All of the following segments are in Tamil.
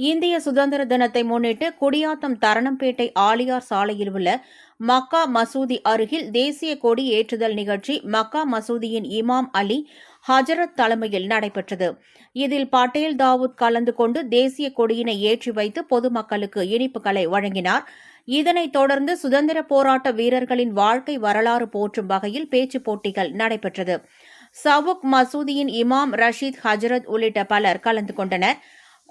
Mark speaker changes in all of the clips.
Speaker 1: இந்திய சுதந்திர தினத்தை முன்னிட்டு குடியாத்தம் தரணம்பேட்டை ஆலியார் சாலையில் உள்ள மக்கா மசூதி அருகில் தேசிய கொடி ஏற்றுதல் நிகழ்ச்சி மக்கா மசூதியின் இமாம் அலி ஹஜரத் தலைமையில் நடைபெற்றது. இதில் பட்டேல் தாவூத் கலந்து கொண்டு தேசிய கொடியினை ஏற்றி வைத்து பொதுமக்களுக்கு இனிப்புகளை வழங்கினார். இதனைத் தொடர்ந்து சுதந்திர போராட்ட வீரர்களின் வாழ்க்கை வரலாறு போற்றும் வகையில் பேச்சுப் போட்டிகள் நடைபெற்றது. சவுக் மசூதியின் இமாம் ரஷீத் ஹஜரத் உள்ளிட்ட பலர் கலந்து கொண்டனர்.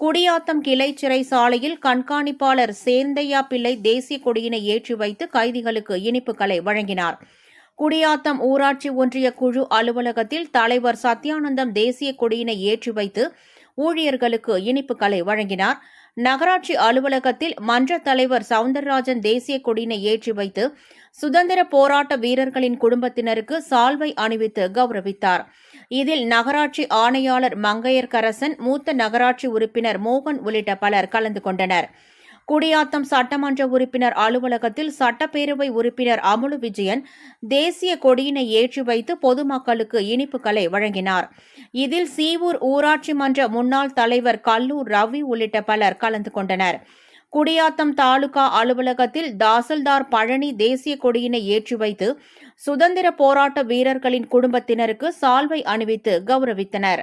Speaker 1: குடியாத்தம் கிளை சிறை சாலையில் கண்காணிப்பாளர் சேர்ந்தையா பிள்ளை தேசிய கொடியினை ஏற்றி வைத்து கைதிகளுக்கு இனிப்புகளை வழங்கினார். குடியாத்தம் ஊராட்சி ஒன்றிய குழு அலுவலகத்தில் தலைவர் சத்யானந்தம் தேசிய கொடியினை ஏற்றி வைத்து ஊழியர்களுக்கு இனிப்புகளை வழங்கினார். நகராட்சி அலுவலகத்தில் மன்ற தலைவர் சவுந்தரராஜன் தேசிய கொடியினை ஏற்றி வைத்து சுதந்திர போராட்ட வீரர்களின் குடும்பத்தினருக்கு சால்வை அணிவித்து கௌரவித்தார். இதில் நகராட்சி ஆணையாளர் மங்கையர்கரசன் மூத்த நகராட்சி உறுப்பினர் மோகன் உள்ளிட்ட பலர் கலந்து கொண்டனர். குடியாத்தம் சட்டமன்ற உறுப்பினர் அலுவலகத்தில் சட்டப்பேரவை உறுப்பினர் அமுலு விஜயன் தேசிய கொடியினை ஏற்றி வைத்து பொதுமக்களுக்கு இனிப்புகளை வழங்கினார். இதில் சீவூர் ஊராட்சி மன்ற முன்னாள் தலைவர் கல்லூர் ரவி உள்ளிட்ட பலர் கலந்து கொண்டனர். குடியாத்தம் தாலுகா அலுவலகத்தில் தாசில்தார் பழனி தேசிய கொடியினை ஏற்றி வைத்து சுதந்திர போராட்ட வீரர்களின் குடும்பத்தினருக்கு சால்வை அணிவித்து கௌரவித்தனர்.